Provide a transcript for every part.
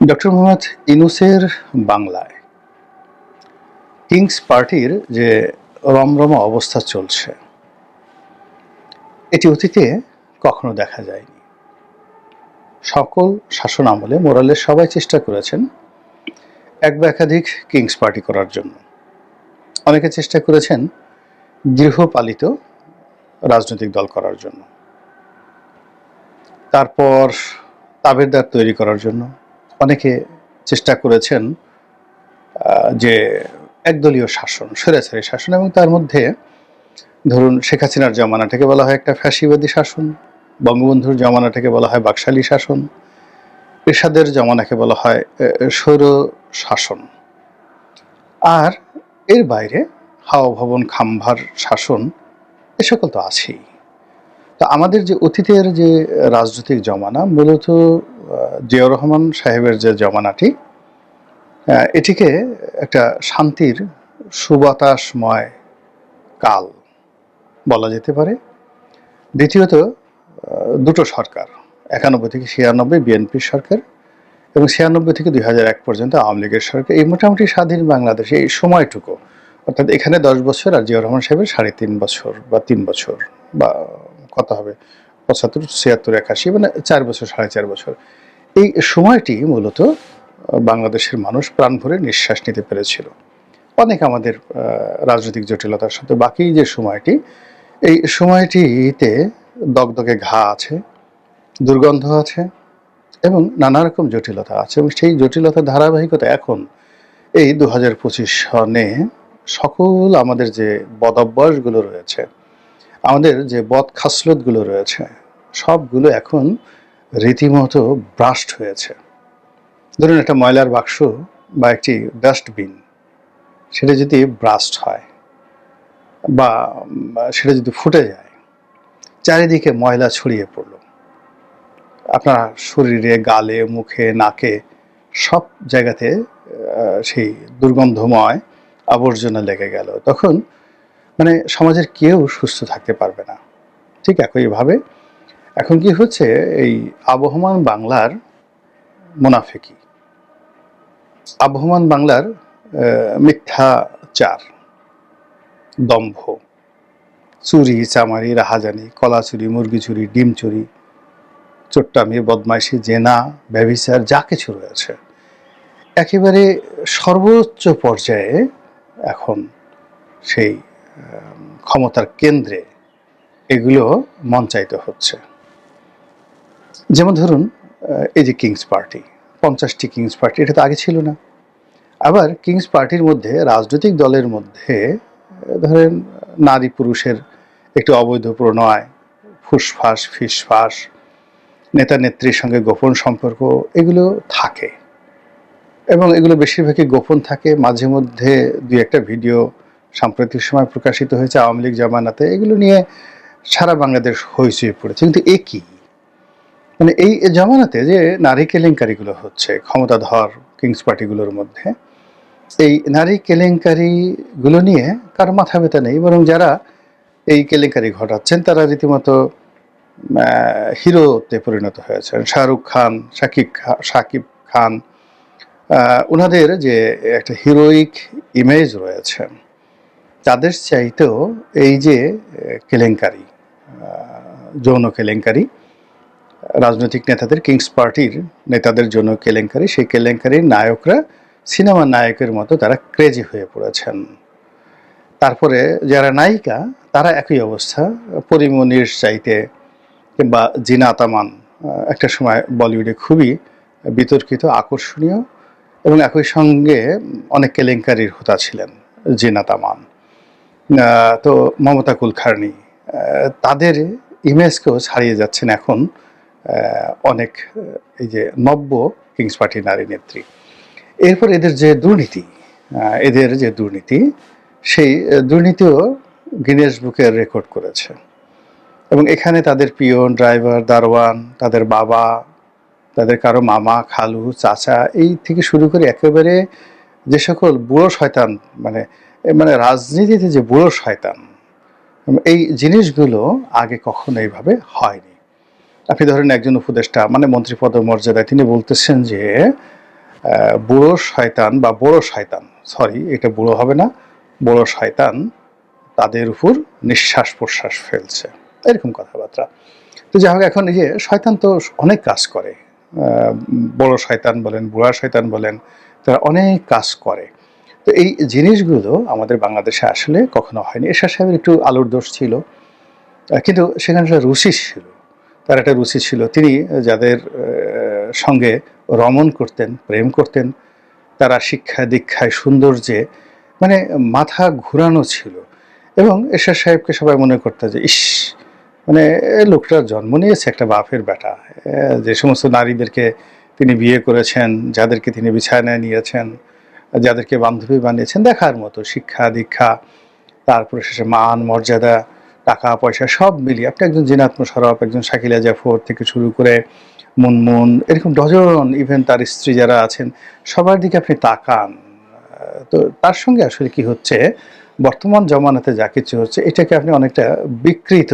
Doctor Mohammad ইনুসের বাংলায় Kings পার্টির যে রমরমা অবস্থা চলছে, এটি অতীতে কখনো দেখা যায়নি। সকল শাসন আমলে মোরালের সবাই চেষ্টা করেছেন এক বা একাধিক কিংস পার্টি করার জন্য। অনেকে চেষ্টা করেছেন গৃহপালিত রাজনৈতিক দল করার জন্য। তারপর তাবেরদার তৈরি করার জন্য। অনেকে চেষ্টা করেছেন যে একদলীয় শাসন, স্বৈরাচারী শাসন এবং তার মধ্যে ধরুন শেখ হাসিনার জমানাটাকে বলা হয় একটা ফ্যাসিবাদী শাসন, বঙ্গবন্ধুর জমানাটাকে বলা হয় বাকশালী শাসন, এরশাদের জমানাকে বলা হয় স্বৈর শাসন। আর এর বাইরে হাওয়া ভবন খাম্ভার শাসন, এ সকল তো আছেই। তো আমাদের যে অতীতের যে রাজনৈতিক জমানা, মূলত জিয়াউর রহমান সাহেবের যে জমানাটি এটিকে একটা শান্তির সুবাতাসময় কাল বলা যেতে পারে। দ্বিতীয়ত দুটো সরকার, একানব্বই থেকে ছিয়ানব্বই বিএনপির সরকার এবং ছিয়ানব্বই থেকে দুই হাজার এক পর্যন্ত আওয়ামী লীগের সরকার। এই মোটামুটি স্বাধীন বাংলাদেশে এই সময়টুকু, অর্থাৎ এখানে দশ বছর আর জিয়াউর রহমান সাহেবের সাড়ে তিন বছর বা তিন বছর বা কত হবে? পঁচাত্তর, ছিয়াত্তর, একাশি মানে চার বছর, সাড়ে চার বছর। এই সময়টি মূলত বাংলাদেশের মানুষ প্রাণ ভরে নিঃশ্বাস নিতে পেরেছিল। অনেক আমাদের রাজনৈতিক জটিলতার সাথে বাকি যে সময়টি, এই সময়টিতে দগদগে ঘা আছে, দুর্গন্ধ আছে এবং নানা রকম জটিলতা আছে এবং সেই জটিলতার ধারাবাহিকতা এখন, এই দু হাজার পঁচিশ সনে সকল আমাদের যে বদভ্যাসগুলো রয়েছে আমাদের যে বদ খাসলতগুলো রয়েছে, সবগুলো এখন রীতিমতো ব্রাস্ট হয়েছে। ধরুন একটা ময়লার বাক্স বা একটি ডাস্টবিন, সেটা যদি ব্রাস্ট হয় বা সেটা যদি ফুটে যায়, চারিদিকে ময়লা ছড়িয়ে পড়ল। আপনার শরীরে, গালে, মুখে, নাকে সব জায়গাতে সেই দুর্গন্ধময় আবর্জনা লেগে গেল। তখন মানে সমাজের কেউ সুস্থ থাকতে পারবে না। ঠিক একইভাবে এখন কি হচ্ছে? এই আবহমান বাংলার মুনাফেকি। আবহমান বাংলার মিথ্যাচার দম্ভ। চুরি, চামারি, রাহাজানি কলা চুরি মুরগি চুরি ডিম চুরি চোট্টামি, বদমাইশি, জেনা, ব্যভিচার, যা কিছু রয়েছে। একেবারে সর্বোচ্চ পর্যায়ে এখন সেই ক্ষমতার কেন্দ্রে এগুলো মঞ্চায়িত হচ্ছে। যেমন ধরুন এই যে কিংস পার্টি পঞ্চাশটি কিংস পার্টি এটা তো আগে ছিল না। আবার কিংস পার্টির মধ্যে রাজনৈতিক দলের মধ্যে ধরেন, নারী পুরুষের একটু অবৈধ প্রণয়, ফুসফাস, ফিসফাস, নেতা নেত্রীর সঙ্গে গোপন সম্পর্ক, এগুলো থাকে। এবং এগুলো বেশিরভাগই গোপন থাকে। মাঝে মধ্যে দুই একটা ভিডিও সাম্প্রতিক সময় প্রকাশিত হয়েছে আওয়ামী লীগ জামানাতে, এগুলো নিয়ে সারা বাংলাদেশ হইচই পড়েছে। কিন্তু এ কি? মানে এই জামানাতে যে নারী কেলেঙ্কারিগুলো হচ্ছে, ক্ষমতাধর কিংস পার্টিগুলোর মধ্যে, এই নারী কেলেঙ্কারিগুলো নিয়ে কারও মাথা ব্যথা নেই, বরং যারা এই কেলেঙ্কারি ঘটাচ্ছেন, তারা রীতিমতো হিরোতে পরিণত হয়েছেন। শাহরুখ খান শাকিব খা- শাকিব খান ওনাদের যে একটা হিরোইক ইমেজ রয়েছে তাদের চাইতেও এই যে কেলেঙ্কারি যৌন কেলেঙ্কারি, রাজনৈতিক নেতাদের, কিংস পার্টির নেতাদের জন্য কেলেঙ্কারি, সেই কেলেঙ্কারির নায়করা সিনেমার নায়কের মতো তারা ক্রেজি হয়ে পড়েছেন। তারপরে যারা নায়িকা, তারা একই অবস্থা। পরিমনির চাইতে কিংবা জিনা তামান একটা সময় বলিউডে খুবই বিতর্কিত, আকর্ষণীয় এবং একই সঙ্গে অনেক কেলেঙ্কারির হোতা ছিলেন জিনা তামান তো মমতা কুলখার্নি আহ, তাদের ইমেজকেও ছাড়িয়ে যাচ্ছেন এখন অনেক এই যে নব্য কিংস পার্টি নারী নেত্রী। এরপর এদের যে দুর্নীতি এদের যে দুর্নীতি সেই দুর্নীতিও গিনেস বুকে রেকর্ড করেছে। এবং এখানে তাদের পিয়ন ড্রাইভার দারোয়ান তাদের বাবা তাদের কারও মামা খালু চাচা এই থেকে শুরু করে একেবারে যে সকল বুড়ো শয়তান মানে মানে রাজনীতিতে যে বুড়ো শয়তান, এই জিনিসগুলো আগে কখনো এইভাবে হয়নি। আপনি ধরেন একজন উপদেষ্টা মানে মন্ত্রী পদ মর্যাদায় তিনি বলতেছেন যে বুড়ো শয়তান বা বড় শয়তান, সরি, এটা বুড়ো হবে না, বড় শয়তান তাদের উপর নিঃশ্বাস প্রশ্বাস ফেলছে। এরকম কথাবার্তা। তো যাই হোক, এখন এই যে শয়তান তো অনেক কাজ করে। বড় শয়তান বলেন, বুড়া শয়তান বলেন, তারা অনেক কাজ করে। তো এই জিনিসগুলো আমাদের বাংলাদেশে আসলে কখনো হয়নি। এরশাদ সাহেবের একটু আলোর দোষ ছিল। কিন্তু সেখানে রুচি ছিল। তার একটা রুচি ছিল। তিনি যাদের সঙ্গে রমণ করতেন, প্রেম করতেন, তারা শিক্ষা দীক্ষায় সৌন্দর্যে মানে মাথা ঘুরানো ছিল। এবং এরশাদ সাহেবকে সবাই মনে করতো যে, ইস মানে লোকটা জন্ম নিয়েছে একটা বাপের বেটা। যে সমস্ত নারীদেরকে তিনি বিয়ে করেছেন, যাদেরকে তিনি বিছানায় নিয়েছেন যাদেরকে বান্ধবী বানিয়েছেন, দেখার মতো শিক্ষা, দীক্ষা, তারপরে শেষে মান, মর্যাদা, টাকা, পয়সা সব মিলিয়ে আপনি একজন জিনাত মোশারফ একজন শাকিলা জাফর থেকে শুরু করে মুনমুন, এরকম ডজন ইভেন তার স্ত্রী যারা আছেন, সবার দিকে আপনি তাকান। তো তার সঙ্গে আসলে কি হচ্ছে? বর্তমান জমানাতে যা কিছু হচ্ছে, এটাকে আপনি অনেকটা বিকৃত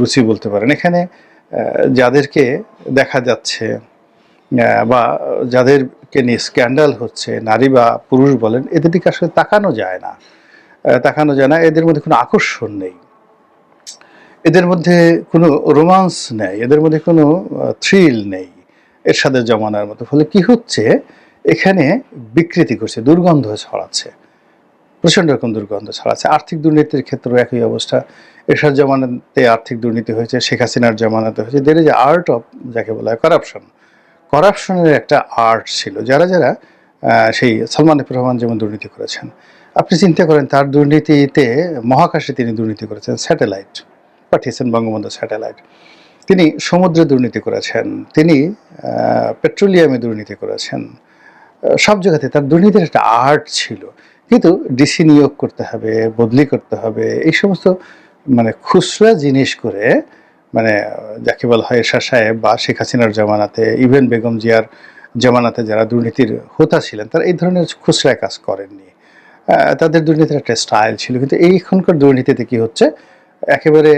রুচি বলতে পারেন। এখানে যাদেরকে দেখা যাচ্ছে বা যাদেরকে নিয়ে স্ক্যান্ডাল হচ্ছে, নারী বা পুরুষ বলেন, এদের দিকে আসলে তাকানো যায় না। তাকানো যায় না, এদের মধ্যে কোনো আকর্ষণ নেই। এদের মধ্যে কোনো রোমান্স নেই, এদের মধ্যে কোনো থ্রিল নেই এর সাথে জমানার মতো। ফলে কি হচ্ছে? এখানে বিকৃতি করছে দুর্গন্ধ ছড়াচ্ছে, প্রচণ্ড রকম দুর্গন্ধ ছড়াচ্ছে। আর্থিক দুর্নীতির ক্ষেত্রেও একই অবস্থা। এরশাদ জমানাতে আর্থিক দুর্নীতি হয়েছে, শেখ হাসিনার জমানাতে হয়েছে। দের যে আর্ট অফ যাকে বলা হয় করাপশন করাপশনের একটা আর্ট ছিল, যারা যারা সেই সালমান রহমান যেমন দুর্নীতি করেছেন। আপনি চিন্তা করেন, তার দুর্নীতিতে, মহাকাশে তিনি দুর্নীতি করেছেন, স্যাটেলাইট, পাঠিয়েছেন বঙ্গবন্ধু স্যাটেলাইট। তিনি সমুদ্রে দুর্নীতি করেছেন, তিনি পেট্রোলিয়ামে দুর্নীতি করেছেন। সব জায়গাতে তার দুর্নীতির একটা আর্ট ছিল। কিন্তু ডিসি নিয়োগ করতে হবে, বদলি করতে হবে, এই সমস্ত মানে খুচরা জিনিস করে মানে যাকে বলা হয় এরশাদ সাহেব বা শেখ হাসিনার জামানাতে, ইভেন বেগম জিয়ার জামানাতে যারা দুর্নীতির হোতা ছিলেন, তারা এই ধরনের খুচরা কাজ করেননি। তাদের দুর্নীতির একটা স্টাইল ছিল, কিন্তু এইখানকার দুর্নীতিতে কি হচ্ছে? একেবারে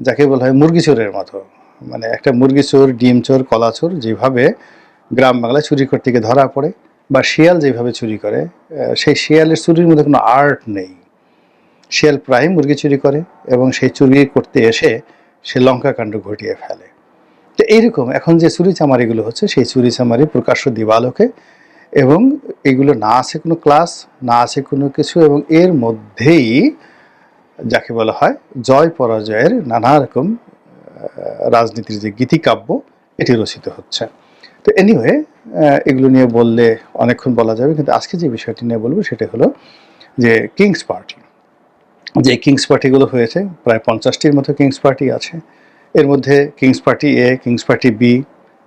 যাকে বলা হয় মুরগি চোরের মতো। মানে একটা মুরগি চোর, ডিম চোর, কলা চোর যেভাবে গ্রাম বাংলায় চুরি করতে গিয়ে ধরা পড়ে, বা শিয়াল যেভাবে চুরি করে সেই শিয়ালের চুরির মধ্যে কোনো আর্ট নেই। শিয়াল প্রায় মুরগি চুরি করে এবং সেই চুরি করতে এসে সে লঙ্কা কাণ্ড ঘটিয়ে ফেলে। তো এইরকম এখন যে চুরি চামারিগুলো হচ্ছে, সেই চুরি চামারি প্রকাশ্য দিবালোকে এবং এগুলো না আছে কোনো ক্লাস, না আছে কোনো কিছু এবং এর মধ্যেই যাকে বলা হয় জয় পরাজয়ের নানা রকম রাজনীতির যে গীতিকাব্য, এটি রচিত হচ্ছে। তো এনিওয়ে এগুলো নিয়ে বললে অনেকক্ষণ বলা যাবে, কিন্তু আজকে যে বিষয়টি নিয়ে বলব সেটা হলো যে কিংস পার্টি যে কিংস পার্টিগুলো হয়েছে প্রায় পঞ্চাশটির মতো কিংস পার্টি আছে এর মধ্যে kings party A kings party B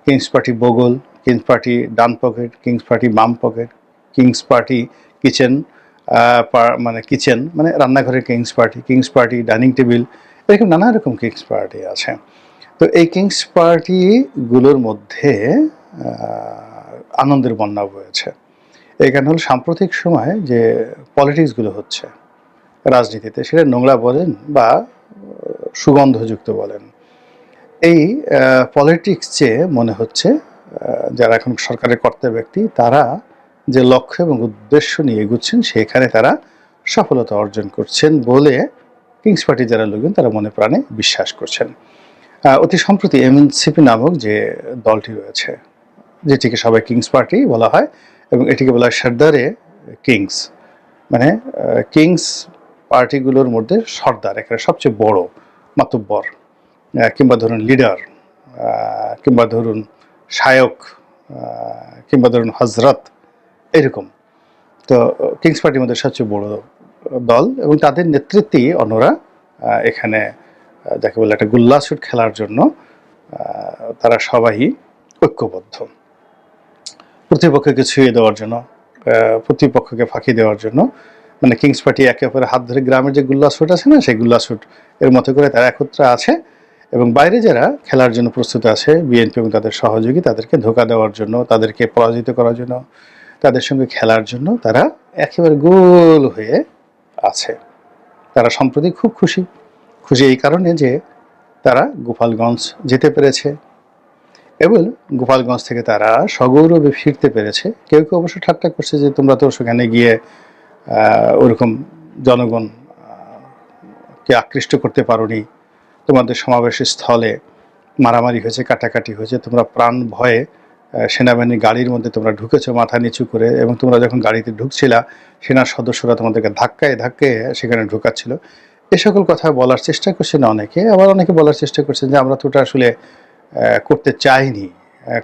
kings party বগল কিংস পার্টি ডান পকেট কিংস পার্টি বাম পকেট কিংস পার্টি কিচেন মানে কিচেন মানে রান্নাঘরের kings party kings party dining table এরকম নানা রকম কিংস পার্টি আছে তো এই কিংস পার্টিগুলোর মধ্যে আনন্দের বন্যা বয়েছে এই কারণে হলো সাম্প্রতিক সময়ে যে পলিটিক্সগুলো হচ্ছে রাজনীতিতে, সেটা নোংরা বলেন বা সুগন্ধযুক্ত বলেন। এই পলিটিক্স যে মনে হচ্ছে যারা এখন সরকারের কর্তা ব্যক্তি, তারা যে লক্ষ্য এবং উদ্দেশ্য নিয়ে এগুচ্ছেন, সেখানে তারা সফলতা অর্জন করছেন বলে কিংস পার্টি যারা লোকজন, তারা মনে প্রাণে বিশ্বাস করছেন। অতি সম্প্রতি এমএনসিপি নামক যে দলটি রয়েছে, যেটিকে সবাই কিংস পার্টি বলা হয়, এবং এটিকে বলা হয় সর্দারে কিংস মানে কিংস পার্টিগুলোর মধ্যে সর্দার এখানে সবচেয়ে বড়, মাতব্বর কিংবা ধরুন লিডার কিংবা ধরুন শায়ক কিংবা ধরুন হজরত এরকম। তো কিংস পার্টির মধ্যে সবচেয়ে বড় দল এবং তাদের নেতৃত্বেই অন্যরা এখানে যাকে বলে একটা গুল্লাসুট খেলার জন্য তারা সবাই ঐক্যবদ্ধ। প্রতিপক্ষকে ছুঁয়ে দেওয়ার জন্য প্রতিপক্ষকে ফাঁকি দেওয়ার জন্য মানে কিংস পার্টি একে অপরের হাত ধরে গ্রামের যে গুল্লাসুট আছে না, সেই গুল্লাসুট এর মতো করে তারা একত্রে আছে এবং বাইরে যারা খেলার জন্য প্রস্তুত আছে বিএনপি এবং তাদের সহযোগী, তাদেরকে ধোকা দেওয়ার জন্য, তাদেরকে পরাজিত করার জন্য, তাদের সঙ্গে খেলার জন্য তারা একেবারে গোল হয়ে আছে। তারা সম্প্রতি খুব খুশি। খুশি এই কারণে যে তারা গোপালগঞ্জ যেতে পেরেছে। এবং গোপালগঞ্জ থেকে তারা সগৌরবে ফিরতে পেরেছে। কেউ কেউ অবশ্য ঠাট্টা করছে যে তোমরা তো সেখানে গিয়ে ওরকম জনগণ আহ, কে আকৃষ্ট করতে পারোনি। তোমাদের সমাবেশ স্থলে মারামারি হয়েছে কাটাকাটি হয়েছে তোমরা প্রাণ ভয়ে সেনাবাহিনীর গাড়ির মধ্যে তোমরা ঢুকেছো মাথা নিচু করে এবং তোমরা যখন গাড়িতে ঢুকছিলা সেনার সদস্যরা তোমাদেরকে ধাক্কায় ধাক্কায় সেখানে ঢুকাচ্ছিল। এ সকল কথা বলার চেষ্টা করছেন অনেকে আবার অনেকে বলার চেষ্টা করছেন যে আমরা তো ওটা আসলে করতে চাইনি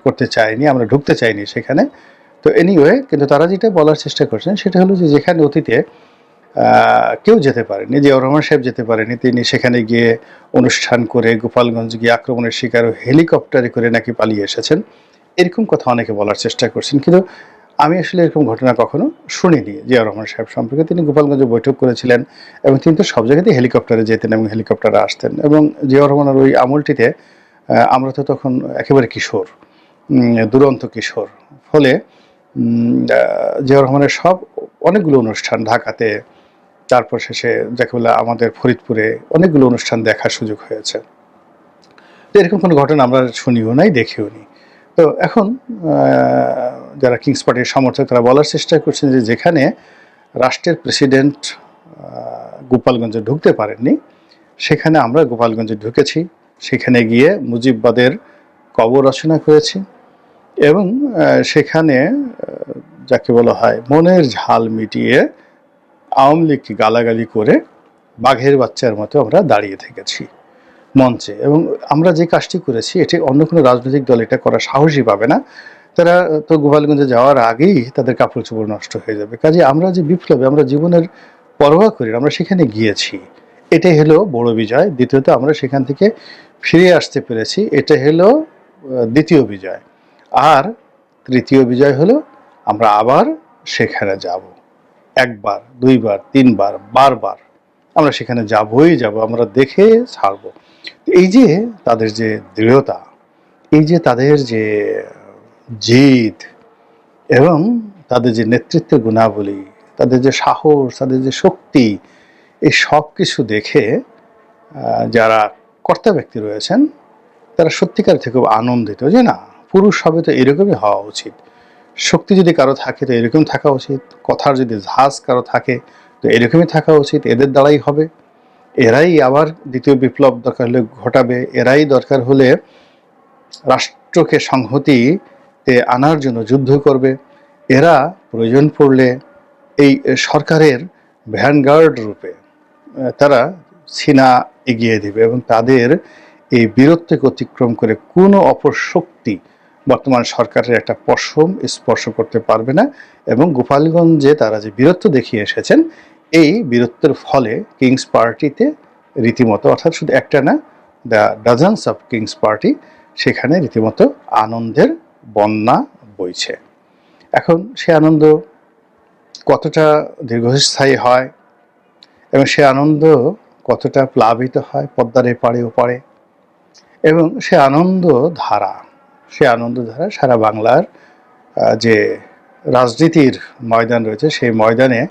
করতে চাইনি আমরা ঢুকতে চাইনি সেখানে। তো এনিওয়ে কিন্তু তারা যেটা বলার চেষ্টা করছেন সেটা হলো যে যেখানে অতীতে কেউ যেতে পারেনি, জিয়াউর রহমান সাহেব যেতে পারেনি, তিনি সেখানে গিয়ে অনুষ্ঠান করে গোপালগঞ্জ গিয়ে আক্রমণের শিকার হেলিকপ্টারে করে নাকি পালিয়ে এসেছেন, এরকম কথা অনেকে বলার চেষ্টা করছেন। কিন্তু আমি আসলে এরকম ঘটনা কখনো শুনিনি জিয়াউর রহমান সাহেব সম্পর্কে। তিনি গোপালগঞ্জে বৈঠক করেছিলেন এবং তিনি তো সব জায়গাতেই হেলিকপ্টারে যেতেন এবং হেলিকপ্টারে আসতেন এবং জিয়াউর রহমানের ওই আমলটিতে আমরা তো তখন একেবারে কিশোর দুরন্ত কিশোর। ফলে জিয়াউর রহমানের সব অনেকগুলো অনুষ্ঠান ঢাকাতে, তারপর শেষে যাকে বলে আমাদের ফরিদপুরে অনেকগুলো অনুষ্ঠান দেখার সুযোগ হয়েছে। এরকম কোনো ঘটনা আমরা শুনিও নাই, দেখিও নি। তো এখন যারা কিংস পার্টির সমর্থক, তারা বলার চেষ্টা করছেন যে যেখানে রাষ্ট্রের প্রেসিডেন্ট গোপালগঞ্জে ঢুকতে পারেননি, সেখানে আমরা গোপালগঞ্জে ঢুকেছি। সেখানে গিয়ে মুজিববাদের কবর রচনা করেছি। এবং সেখানে যাকে বলা হয় মনের ঝাল মিটিয়ে আওয়ামী লীগকে গালাগালি করে বাঘের বাচ্চার মতো আমরা দাঁড়িয়ে থেকেছি মঞ্চে। এবং আমরা যে কাজটি করেছি, এটি অন্য কোনো রাজনৈতিক দল এটা করার সাহসই পাবে না। তারা, তো গোপালগঞ্জে যাওয়ার আগেই তাদের কাপড় চোপড় নষ্ট হয়ে যাবে। কাজে আমরা যে বিপ্লবে, আমরা জীবনের পরোয়া করি, আমরা সেখানে গিয়েছি। এটাই হলো বড় বিজয়। দ্বিতীয়ত আমরা সেখান থেকে ফিরে আসতে পেরেছি। এটা হলো দ্বিতীয় বিজয়। আর তৃতীয় বিজয় হলো আমরা আবার সেখানে যাব। একবার, দুইবার, তিনবার, বারবার আমরা সেখানে যাবই যাব, আমরা দেখে ছাড়ব। এই যে তাদের যে দৃঢ়তা, এই যে তাদের যে জিদ এবং তাদের যে নেতৃত্ব গুণাবলী, তাদের যে সাহস, তাদের যে শক্তি, এই সব কিছু দেখে যারা কর্তা ব্যক্তি রয়েছেন, তারা সত্যিকার থেকে আনন্দিত, যে না পুরুষ হবে তো এরকমই হওয়া উচিত। শক্তি যদি কারও থাকে তো এরকম থাকা উচিত। কথার যদি ঝাঁজ কারও থাকে তো এরকমই থাকা উচিত। এদের দ্বারাই হবে। এরাই আবার দ্বিতীয় বিপ্লব দরকার হলে ঘটাবে। এরাই দরকার হলে রাষ্ট্রকে সংহতিতে আনার জন্য যুদ্ধ করবে। এরা প্রয়োজন পড়লে এই সরকারের ভ্যানগার্ড রূপে তারা সিনা এগিয়ে দেবে এবং তাদের এই বীরত্বকে অতিক্রম করে কোনো অপর শক্তি বর্তমান সরকারের একটা পশম স্পর্শ করতে পারবে না এবং গোপালগঞ্জে তারা যে বীরত্ব দেখিয়ে এসেছেন, এই বীরত্বের ফলে কিংস পার্টিতে রীতিমতো, অর্থাৎ শুধু একটা না, the dozens of kings party, সেখানে রীতিমতো আনন্দের বন্যা বইছে। এখন সে আনন্দ কতটা দীর্ঘস্থায়ী হয় এবং সে আনন্দ কতটা প্লাবিত হয় পদ্মার এপারে ওপারে এবং সে আনন্দ ধারা সে আনন্দধারা সারা বাংলার যে রাজনীতির ময়দান রয়েছে সেই ময়দানে